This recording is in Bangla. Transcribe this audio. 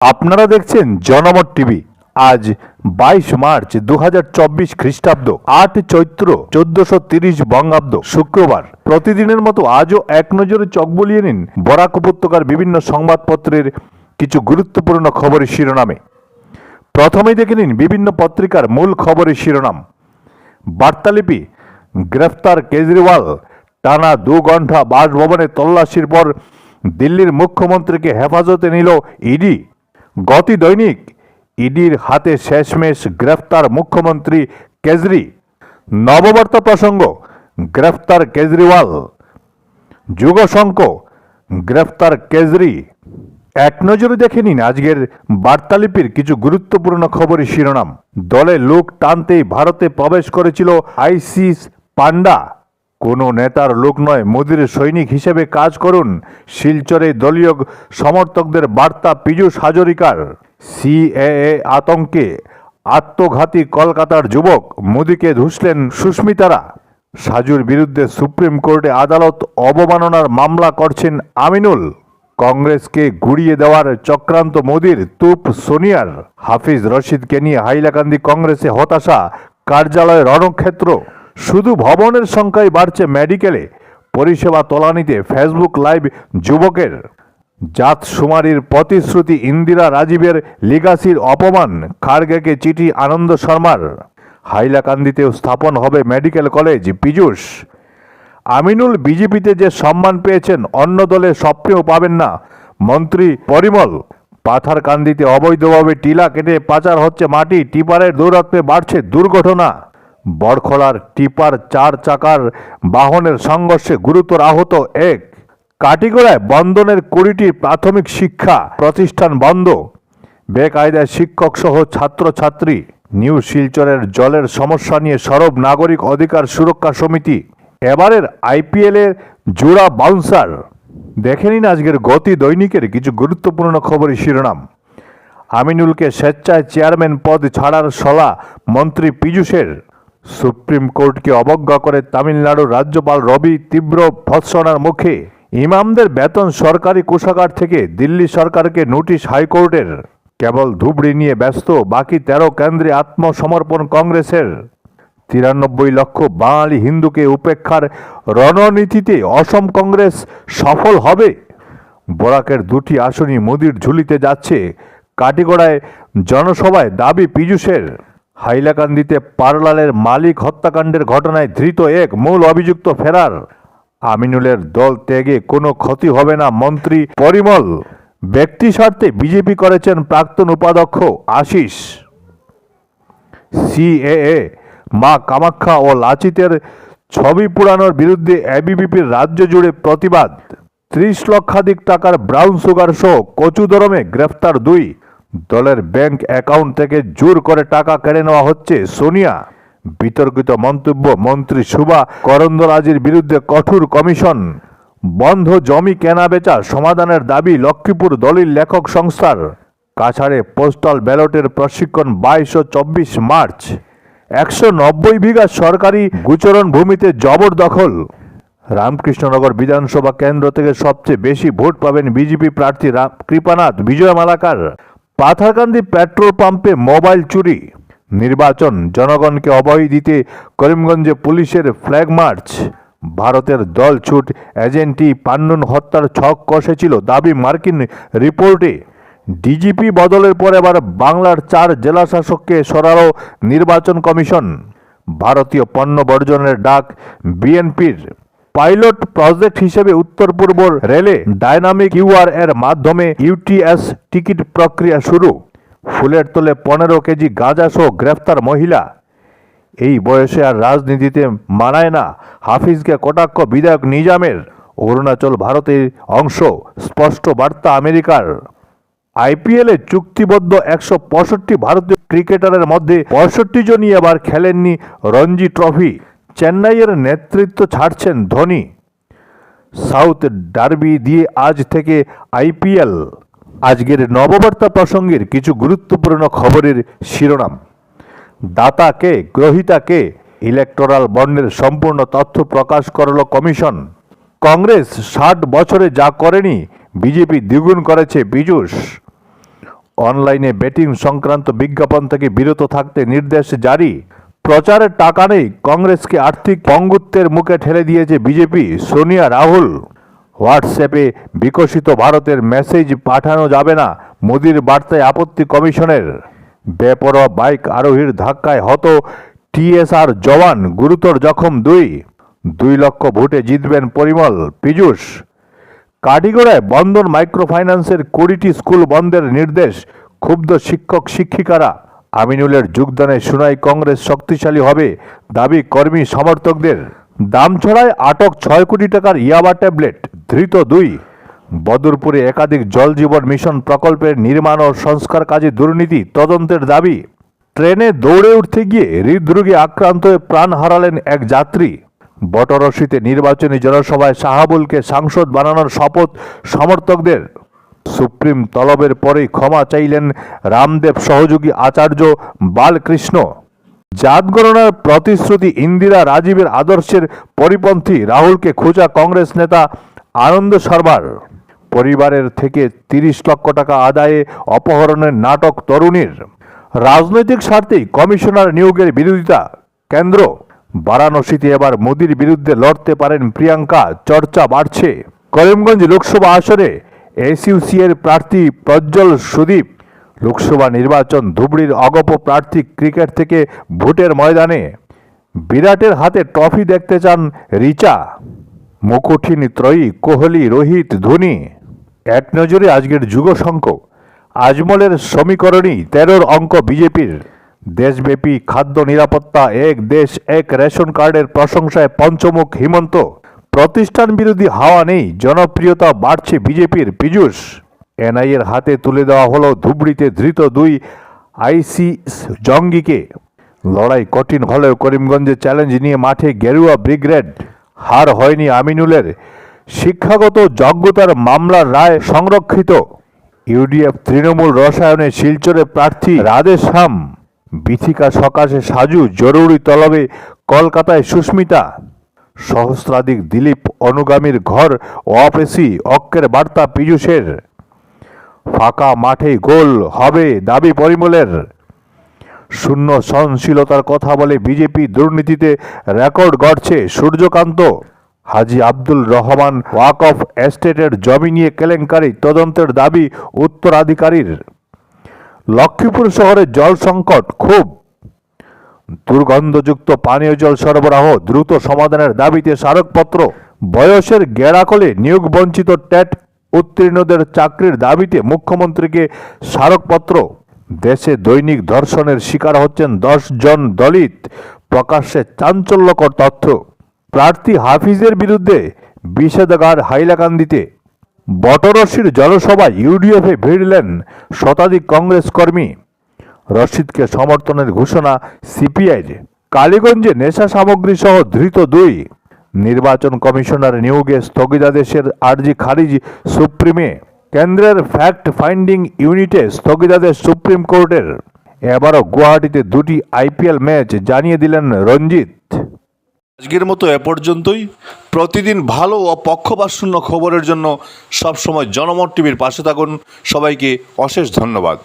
আপনারা দেখছেন জনমত টিভি। আজ বাইশ মার্চ দু হাজার চব্বিশ খ্রিস্টাব্দ, আট চৈত্র চোদ্দশো তিরিশ বঙ্গাব্দ, শুক্রবার। প্রতিদিনের মতো আজও এক নজরে চোখ বুলিয়ে নিন বরাক উপত্যকার বিভিন্ন সংবাদপত্রের কিছু গুরুত্বপূর্ণ খবরের শিরোনামে। প্রথমেই দেখে নিন বিভিন্ন পত্রিকার মূল খবরের শিরোনাম। বার্তালিপি, গ্রেফতার কেজরিওয়াল, টানা দু ঘণ্টা বাসভবনে তল্লাশির পর দিল্লির মুখ্যমন্ত্রীকে হেফাজতে নিল ইডি। গতি দৈনিক, ইডির হাতে শেষমেশ গ্রেফতার মুখ্যমন্ত্রী কেজরি। নববার্তা প্রসঙ্গ, গ্রেফতার কেজরিওয়াল। যুগশঙ্ক, গ্রেফতার কেজরি। এক নজরে দেখে নিন আজকের বার্তালিপির কিছু গুরুত্বপূর্ণ খবরের শিরোনাম। দলে লোক টানতেই ভারতে প্রবেশ করেছিল আইসিস পান্ডা। কোনো নেতার লোক নয়। মোদির সৈনিক হিসেবে কাজ করুন, শিলচরে দলীয় সমর্থকদের বার্তা পীযূষ হাজরিকার। সিএএ আতঙ্কে আত্মঘাতী কলকাতার যুবক, মোদিকে ধুসলেন সুস্মিতারা। সাজুর বিরুদ্ধে সুপ্রিম কোর্টে আদালত অবমাননার মামলা করছেন আমিনুল। কংগ্রেসকে গুড়িয়ে দেওয়ার চক্রান্ত মোদির তুপ সোনিয়ার। হাফিজ রশিদকে নিয়ে হাইলাকান্দি কংগ্রেসে হতাশা, কার্যালয় রণক্ষেত্র। শুধু ভবনের সংখ্যাই বাড়ছে মেডিকেলে। পরিষেবা তলানিতে ফেসবুক লাইভ যুবকের। জাত সুমারির প্রতিশ্রুতি ইন্দিরা রাজীবের লিগাসির অপমান, খার্গেকে চিঠি আনন্দ শর্মার। হাইলাকান্দিতেও স্থাপন হবে মেডিকেল কলেজ, পীযূষ। আমিনুল বিজেপিতে যে সম্মান পেয়েছেন, অন্য দলে স্বপ্নেও পাবেন না। মন্ত্রী পরিমল, পাথারকান্দিতে অবৈধভাবে টিলা কেটে পাচার হচ্ছে মাটি, টিপারের দৌরাত্মে বাড়ছে দুর্ঘটনা। বড়খলার টিপার চার চাকার বাহনের সংঘর্ষে গুরুতর আহত এক। কাটিগড়ায় বন্দনের কুড়িটি প্রাথমিক শিক্ষা প্রতিষ্ঠান বন্ধ। বেকায়দায় শিক্ষক সহ ছাত্রছাত্রী। নিউ শিলচরের জলের সমস্যা নিয়ে সরব নাগরিক অধিকার সুরক্ষা সমিতি। এবারের আইপিএলের জোড়া বাউন্সার। দেখে নিন আজকের গতি দৈনিকের কিছু গুরুত্বপূর্ণ খবরের শিরোনাম। আমিনুলকে স্বেচ্ছায় চেয়ারম্যান পদ ছাড়ার সলা মন্ত্রী পীযূষের। সুপ্রিম কোর্টকে অবজ্ঞা করে তামিলনাড়ুর রাজ্যপাল রবি তীব্র ভৎসনার মুখে। ইমামদের বেতন সরকারি কোষাগার থেকে দিল্লি সরকারকে নোটিশ হাইকোর্টের। কেবল ধুবড়ি নিয়ে ব্যস্ত, বাকি তেরো কেন্দ্রে আত্মসমর্পণ কংগ্রেসের। তিরানব্বই লক্ষ বাঙালি হিন্দুকে উপেক্ষার রণনীতিতে অসম কংগ্রেস সফল হবে। বরাকের দুটি আসনই মোদির ঝুলিতে যাচ্ছে। কাটিগড়ায় জনসভায় দাবি পীযূষের। হাইলাকান্দিতে পারলালের মালিক হত্যাকাণ্ডের ঘটনায় ধৃত এক মূল অভিযুক্ত ফেরার। আমিনুলের দল ত্যাগে কোনো ক্ষতি হবে না, মন্ত্রী পরিমল। ব্যক্তি স্বার্থে বিজেপি করেছেন প্রাক্তন উপাধ্যক্ষ আশিস। সিএএ, মা কামাখ্যা ও লাচিতের ছবি পুরানোর বিরুদ্ধে এবিভিপির রাজ্য জুড়ে প্রতিবাদ। ত্রিশ লক্ষাধিক টাকার ব্রাউন সুগার সহ কচুদরমে গ্রেফতার দুই। দলের ব্যাংক অ্যাকাউন্ট থেকে জোর করে টাকা কেড়ে নেওয়া হচ্ছে। সোনিয়া, বিতর্কিত মন্তব্য মন্ত্রী সুবা করন্দরাজির বিরুদ্ধে কঠোর কমিশন। বন্ধ জমি কেনাবেচা সমাধানের দাবি লক্ষ্মীপুর দলিল লেখক সংস্থার। কাছাড়ে পোস্টাল ব্যালটের প্রশিক্ষণ বাইশ ও চব্বিশ মার্চ। একশো নব্বই বিঘা সরকারি গুচরণ ভূমিতে জবরদখল। রামকৃষ্ণনগর বিধানসভা কেন্দ্র থেকে সবচেয়ে বেশি ভোট পাবেন বিজেপি প্রার্থী কৃপানাথ, বিজয় মালাকার। পাথারকান্দি পেট্রোল পাম্পে মোবাইল চুরি। নির্বাচন জনগণকে অবহি দিতে করিমগঞ্জে পুলিশের ফ্ল্যাগ মার্চ। ভারতের দল ছুট এজেন্টি পান্নুন হত্যার ছক কষেছিল দাবি মার্কিন রিপোর্টে। ডিজিপি বদলের পর এবার বাংলার চার জেলাশাসককে সরালো নির্বাচন কমিশন। ভারতীয় পণ্য বর্জনের ডাক বিএনপির। পাইলট প্রজেক্ট হিসেবে উত্তর পূর্ব রেলে ডায়নামিক ইউআর এর মাধ্যমে ইউটিএস টিকিট প্রক্রিয়া শুরু। ফুলের তোলে পনেরো কেজি গাঁজা সহ গ্রেফতার মহিলা। এই বয়সে আর রাজনীতিতে মানায় না। হাফিজকে কটাক্ষ বিধায়ক নিজামের। অরুণাচল ভারতের অংশ। স্পষ্ট বার্তা আমেরিকার। আইপিএলে চুক্তিবদ্ধ একশো পঁয়ষট্টি ভারতীয় ক্রিকেটারের মধ্যে পঁয়ষট্টি জনই এবার খেলেননি রঞ্জি ট্রফি। চেন্নাইয়ের নেতৃত্ব ছাড়ছেন ধোনি। সাউথ ডার্বি দিয়ে আজ থেকে আইপিএল। আজকের নববার্তা প্রসঙ্গের কিছু গুরুত্বপূর্ণ খবরের শিরোনাম। দাতাকে গ্রহিতাকে ইলেকটোরাল বন্ডের সম্পূর্ণ তথ্য প্রকাশ করল কমিশন। কংগ্রেস ষাট বছরে যা করেনি, বিজেপি দ্বিগুণ করেছে পীযূষ। অনলাইনে বেটিং সংক্রান্ত বিজ্ঞাপন থেকে বিরত থাকতে নির্দেশ জারি। প্রচারের টাকা নেই, কংগ্রেসকে আর্থিক পঙ্গুত্বের মুখে ঠেলে দিয়েছে বিজেপি। সোনিয়া, রাহুল, হোয়াটসঅ্যাপে বিকশিত ভারতের মেসেজ পাঠানো যাবে না, মোদির বার্তায় আপত্তি কমিশনের। বেপরোয়া বাইক আরোহীর ধাক্কায় হত টিএসআর জওয়ান, গুরুতর জখম দুই। দুই লক্ষ ভোটে জিতবেন পরিমল, পীযূষ। কাটিগড়ায় বন্ধন মাইক্রোফাইন্যান্সের কুড়িটি স্কুল বন্ধের নির্দেশ, ক্ষুব্ধ শিক্ষক শিক্ষিকারা আমিনুলের যোগদানে শুনাই কংগ্রেস শক্তিশালী হবে, দাবি কর্মী সমর্থকদের। দাম ছড়ায় আটক ছয় কোটি টাকার ইয়াবা ট্যাবলেট, ধৃত দুই। বদরপুরে একাধিক জল জীবন মিশন প্রকল্পের নির্মাণ ও সংস্কার কাজে দুর্নীতি তদন্তের দাবি। ট্রেনে দৌড়ে উঠতে গিয়ে হৃদরোগে আক্রান্ত হয়ে প্রাণ হারালেন এক যাত্রী। বটরশিতে নির্বাচনী জনসভায় শাহাবুলকে সাংসদ বানানোর শপথ সমর্থকদের। সুপ্রিম তলবের পরেই ক্ষমা চাইলেন রামদেব সহযোগী আচার্য বালকৃষ্ণ। জাত গণনার প্রতিশ্রুতি ইন্দিরা রাজীবের আদর্শের পরিপন্থী রাহুলকে খোঁজা কংগ্রেস নেতা আনন্দ সরবার। পরিবারের থেকে তিরিশ লক্ষ টাকা আদায়ে অপহরণের নাটক তরুণীর। রাজনৈতিক স্বার্থেই কমিশনার নিয়োগের বিরোধিতা কেন্দ্র। বারাণসীতে এবার মোদির বিরুদ্ধে লড়তে পারেন প্রিয়াঙ্কা, চর্চা বাড়ছে। করিমগঞ্জ লোকসভা আসনে এসইউসি এর প্রার্থী প্রজ্জ্বল সুদীপ, লোকসভা নির্বাচন ধুবড়ির অগপ প্রার্থী ক্রিকেট থেকে ভোটের ময়দানে। বিরাটের হাতে ট্রফি দেখতে চান রিচা। মুকুঠিন ত্রয়ী কোহলি, রোহিত, ধোনি। এক নজরে আজকের যুগ সংখ্য আজমলের সমীকরণই তেরোর অঙ্ক বিজেপির। দেশব্যাপী খাদ্য নিরাপত্তা এক, দেশ এক রেশন কার্ডের প্রশংসায় পঞ্চমুখ হিমন্ত। প্রতিষ্ঠান বিরোধী হাওয়া নেই, জনপ্রিয়তা বাড়ছে বিজেপির, পীযূষ। এনআইএর হাতে তুলে দেওয়া হলো ধুবড়িতে ধৃত দুই আইসিস জঙ্গিকে। লড়াই কঠিন হলেও করিমগঞ্জে চ্যালেঞ্জ নিয়ে মাঠে গেরুয়া ব্রিগেড। হার হয়নি আমিনুলের। শিক্ষাগত যোগ্যতার মামলার রায় সংরক্ষিত। ইউডিএফ তৃণমূল রসায়নে শিলচরে প্রার্থী রাধেশ্যাম বিথিকা সকাশে সাজু জরুরি তলবে কলকাতায় সুস্মিতা। সহস্রাধিক দিলীপ অনুগামীর ঘর অপেসি অক্কের বার্তা পীযূষের। ফাঁকা মাঠে গোল হবে দাবি পরিমলের। শূন্য সহনশীলতার কথা বলে বিজেপি দুর্নীতিতে রেকর্ড গড়ছে সূর্যকান্ত। হাজি আব্দুল রহমান ওয়াক অফ এস্টেটের জমি নিয়ে কেলেঙ্কারি তদন্তের দাবি উত্তরাধিকারীর। লক্ষ্মীপুর শহরে জল সংকট, খুব দুর্গন্ধযুক্ত পানীয় জল সরবরাহ দ্রুত সমাধানের দাবিতে স্মারকপত্র, বয়সের গেড়াকলে নিয়োগ বঞ্চিত ট্যাট উত্তীর্ণদের চাকরির দাবিতে মুখ্যমন্ত্রীকে স্মারকপত্র। দেশে দৈনিক ধর্ষণের শিকার হচ্ছেন দশ জন দলিত। প্রকাশ্যে চাঞ্চল্যকর তথ্য। প্রার্থী হাফিজের বিরুদ্ধে বিষেধাগার হাইলাকান্দিতে। বটরশির জনসভায় ইউডিএফে ভিড়লেন শতাধিক কংগ্রেস কর্মী। রশিদকে সমর্থনের ঘোষণা সিপিআইর। কালীগঞ্জে নেশা সামগ্রী সহ ধৃত দুই। নির্বাচন কমিশনার নিয়োগে স্থগিতাদেশের আর্জি খারিজ সুপ্রিমে। কেন্দ্রের ফ্যাক্ট ফাইন্ডিং ইউনিটে স্থগিতাদেশ সুপ্রিম কোর্টের। এবারও গুয়াহাটিতে দুটি আইপিএল ম্যাচ জানিয়ে দিলেন রঞ্জিত। আজকের মতো এ পর্যন্তই। প্রতিদিন ভালো ও পক্ষপাতশূন্য খবরের জন্য সবসময় জনমত টিভির পাশে থাকুন। সবাইকে অশেষ ধন্যবাদ।